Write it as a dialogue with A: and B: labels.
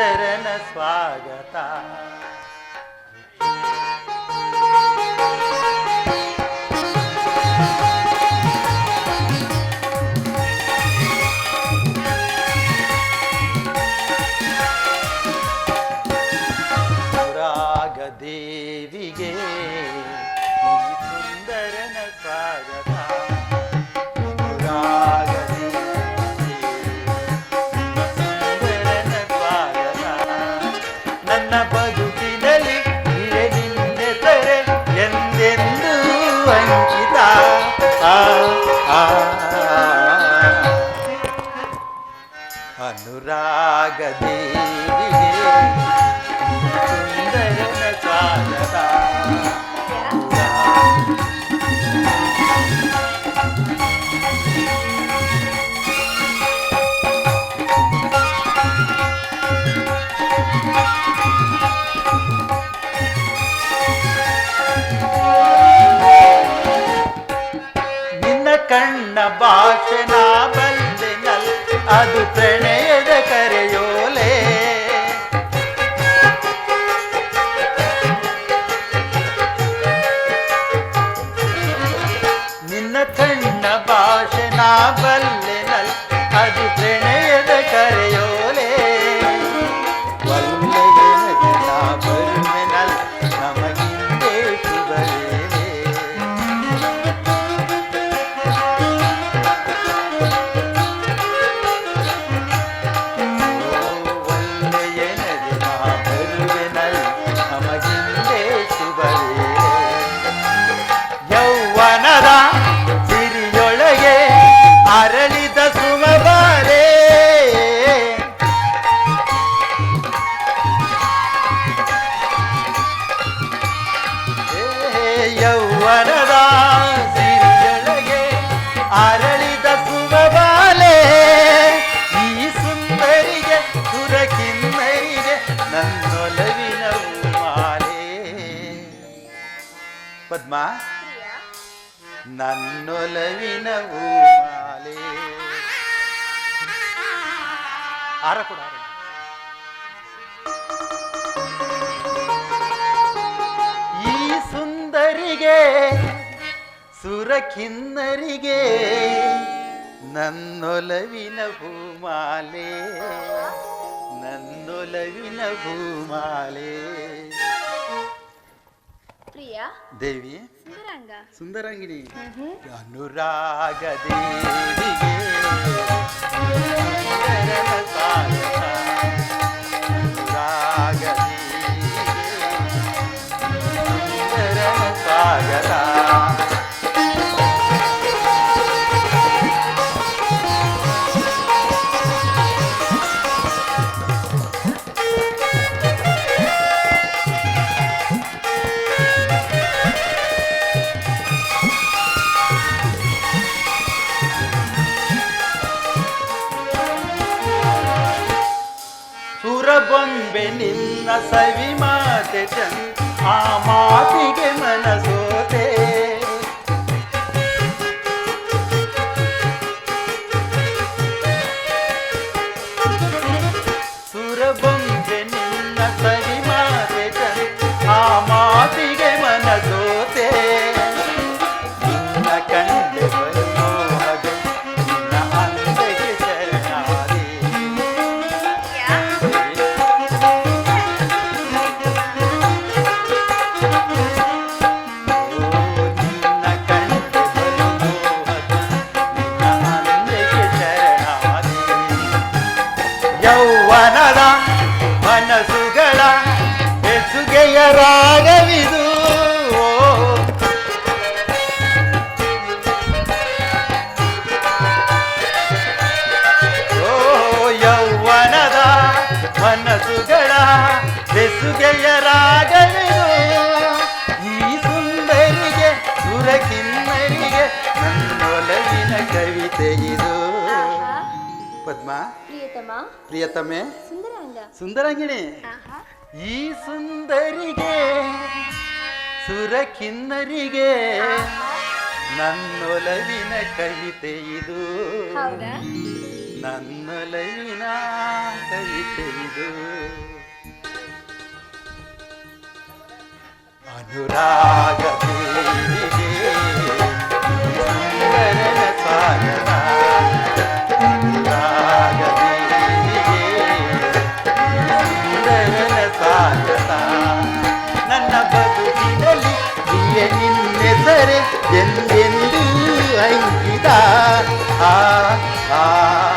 A: न स्वागता। వంచిత అనురాగదే ಅದು ಪ್ರಣಯದ ಕರೆಯೋಲೆ. ನಿನ್ನ ತಣ್ಣ ಭಾಷೆ ನಾ ಬಲ್ಲೆನಲ್ ಪದ್ಮ ನನ್ನೊಲವಿನ ಮಾಲೆ ಆರ ಕೂಡ. ಈ ಸುಂದರಿಗೆ ಸುರಕಿನ್ನರಿಗೆ ನನ್ನೊಲವಿನ ಭೂಮಾಲೆ ನನ್ನೊಲವಿನ ಭೂಮಾಲೆ దేవియా దేవి? సుందరాంగ. అనురాగ దేవి ಸುರಬೊಂಬೆ ನಿನ್ನ ಸವಿ ಮಾತೆ ಚಂದ. ಆ ಮಾತಿಗೆ ಮನಸೋತೆ ಮನಸ್ಸುಗಳ ಬೆಸುಗೆಯ ರಾಗವಿದು ಓ ಯೌವನದ ಮನಸ್ಸುಗಳ ಬೆಸುಗೆಯ ರಾಗವಿದು ಈ ಸುಂದರಿಗೆ ಸುರಕಿನ್ನರಿಗೆ ನನ್ನೊಲವಿನ ಕವಿತೆ ಇದು
B: ಆಹಾ.
A: ಪದ್ಮ
B: ಪ್ರಿಯತಮ
A: ಪ್ರಿಯತಮೆ
B: ಸುಂದರಾಂಗ
A: ಸುಂದರಂಗಿಣಿ. ಈ ಸುಂದರಿಗೆ ಸುರಕಿನ್ನರಿಗೆ ನನ್ನೊಲವಿನ ಕವಿತೆ ಇದು. ನನ್ನೊಲವಿನ ಕವಿತೆ ಇದು. ಅನುರಾಗ 아, 아.